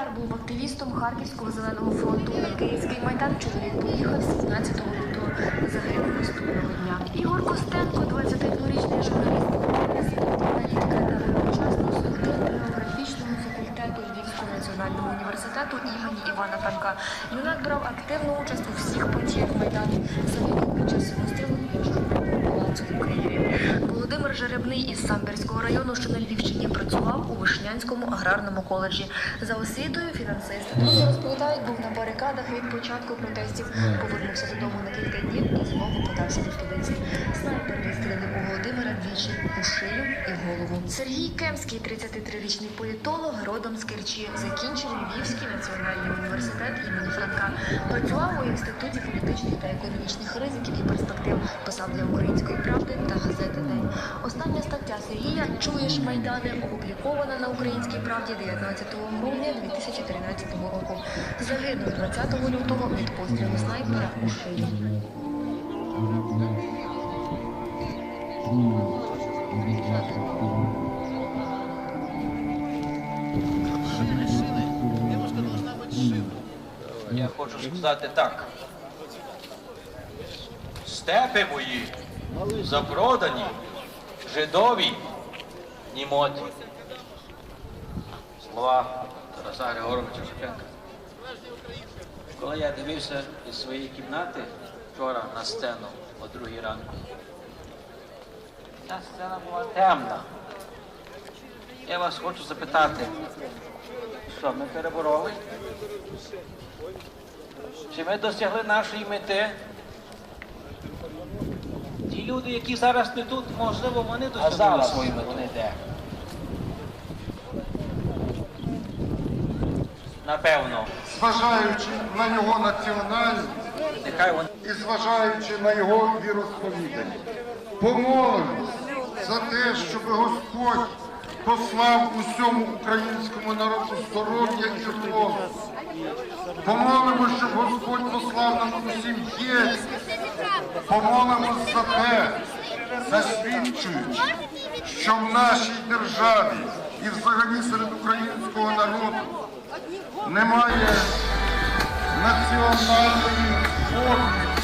Яр був активістом Харківського зеленого фронту. На Київський майдан чоловік поїхав 17 лютого. Загинув наступного дня. Ігор Костенко, 22-річний журналіст, аналітика та учасник географічного факультету Львівського національного університету імені Івана Франка. Юнак брав активну участь у всіх подіях майдану. Загинув під час розстрілу палацу у Києві. Володимир Жеребний із Самбірського району, що на Львівщині, працював аграрному коледжі. За освітою фінансист. Друзі розповідають, був на барикадах від початку протестів. Повернувся додому на кілька днів і знову подався до столиці. Снайпер вистрілив у Володимира двічі у голову. Сергій Кемський, 33-річний політолог, родом з Керчі, закінчив Львівський національний університет імені Франка. Працював у інституті політичних та економічних ризиків і перспектив. Писав для української правди та газети День. Остання стаття Сергія Чуєш Майдани опублікована на українській правді 19 грудня 2013 року. Загинув 20 лютого від пострілу снайпера у Я хочу сказати так. Степи мої запродані, жидові, німоті. Слова Тараса Григоровича Шевченка. Коли я дивився із своєї кімнати вчора на сцену о другій ранку, ця сцена була темна. Я вас хочу запитати, що ми перебороли? Чи ми досягли нашої мети? Ті люди, які зараз не тут, можливо, вони досягли свою мету. Вони де? Напевно, зважаючи на його національність і зважаючи на його віросповідання. Помолимось за те, щоб Господь послав усьому українському народу здоров'я і розум. Помолимось, щоб Господь послав нам усім єсть. Помолимось за те, засвідчуючи, що в нашій державі і взагалі серед українського народу немає національної форми